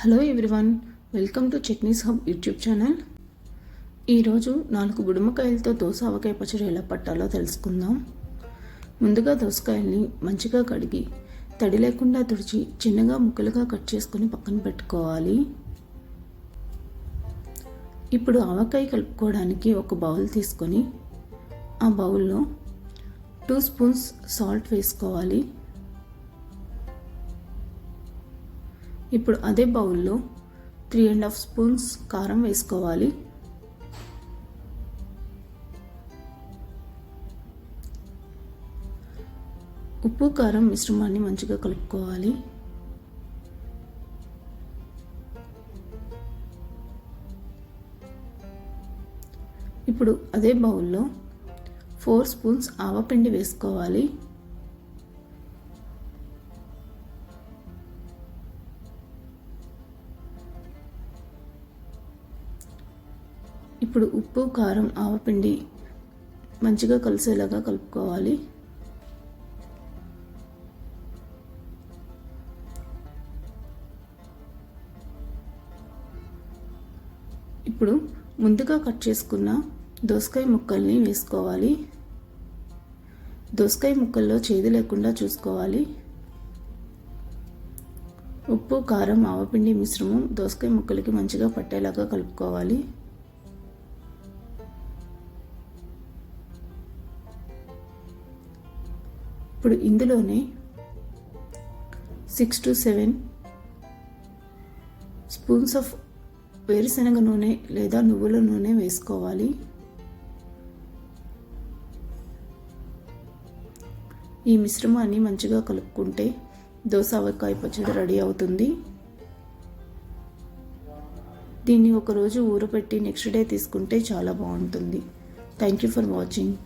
Hello everyone welcome to Chutneys hub YouTube channel. ఈరోజు నాలుగు గుడుమకాయలతో దోస ఆవకాయ పచ్చడి ఎలా పట్టాలో తెలుసుకుందాం. ముందుగా దోసకాయల్ని మంచిగా కడిగి తడి లేకుండా తుడిచి చిన్నగా ముక్కలుగా కట్ చేసుకొని పక్కన పెట్టుకోవాలి. ఇప్పుడు ఆవకాయ కలుపుకోవడానికి ఒక బౌల్ తీసుకొని ఆ బౌల్లో టూ స్పూన్స్ సాల్ట్ వేసుకోవాలి. ఇప్పుడు అదే బౌల్లో త్రీ అండ్ హాఫ్ స్పూన్స్ కారం వేసుకోవాలి. ఉప్పు కారం మిశ్రమాన్ని మంచిగా కలుపుకోవాలి. ఇప్పుడు అదే బౌల్లో ఫోర్ స్పూన్స్ ఆవపిండి వేసుకోవాలి. ఇప్పుడు ఉప్పు కారం ఆవపిండి మంచిగా కలిసేలాగా కలుపుకోవాలి. ఇప్పుడు ముందుగా కట్ చేసుకున్న దోసకాయ ముక్కల్ని వేసుకోవాలి. దోసకాయ ముక్కల్లో చేదు లేకుండా చూసుకోవాలి. ఉప్పు కారం ఆవపిండి మిశ్రమం దోసకాయ ముక్కలకి మంచిగా పట్టేలాగా కలుపుకోవాలి. ఇప్పుడు ఇందులోనే six to seven spoons of వేరుశనగ నూనె లేదా నువ్వుల నూనె వేసుకోవాలి. ఈ మిశ్రమాన్ని మంచిగా కలుపుకుంటే దోశ ఆవకాయ పచ్చడి రెడీ అవుతుంది. దీన్ని ఒకరోజు ఊరపెట్టి నెక్స్ట్ డే తీసుకుంటే చాలా బాగుంటుంది. Thank you for watching